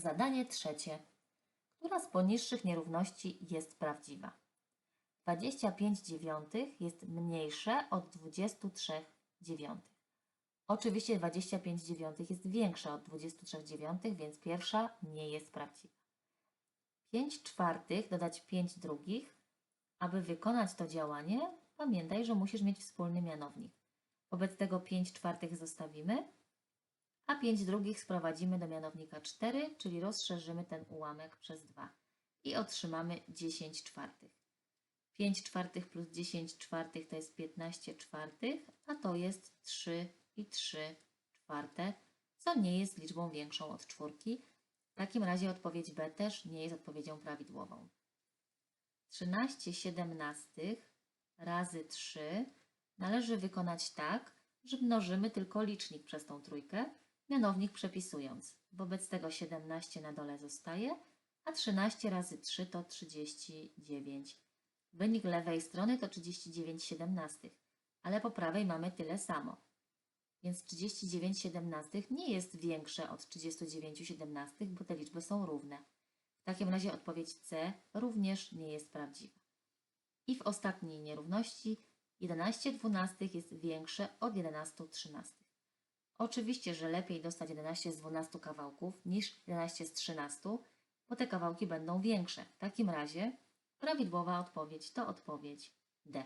Zadanie trzecie. Która z poniższych nierówności jest prawdziwa? 25 dziewiątych jest mniejsze od 23 dziewiątych. Oczywiście 25 dziewiątych jest większe od 23 dziewiątych, więc pierwsza nie jest prawdziwa. 5 czwartych dodać 5 drugich. Aby wykonać to działanie, pamiętaj, że musisz mieć wspólny mianownik. Wobec tego 5 czwartych zostawimy, a 5 drugich sprowadzimy do mianownika 4, czyli rozszerzymy ten ułamek przez 2 i otrzymamy 10 czwartych. 5 czwartych plus 10 czwartych to jest 15 czwartych, a to jest 3 i 3 czwarte, co nie jest liczbą większą od czwórki. W takim razie odpowiedź B też nie jest odpowiedzią prawidłową. 13 siedemnastych razy 3 należy wykonać tak, że mnożymy tylko licznik przez tą trójkę, mianownik przepisując. Wobec tego 17 na dole zostaje, a 13 razy 3 to 39. Wynik lewej strony to 39 siedemnastych, ale po prawej mamy tyle samo. Więc 39 siedemnastych nie jest większe od 39 siedemnastych, bo te liczby są równe. W takim razie odpowiedź C również nie jest prawdziwa. I w ostatniej nierówności 11 dwunastych jest większe od 11 trzynastych. Oczywiście, że lepiej dostać 11 z 12 kawałków niż 11 z 13, bo te kawałki będą większe. W takim razie prawidłowa odpowiedź to odpowiedź D.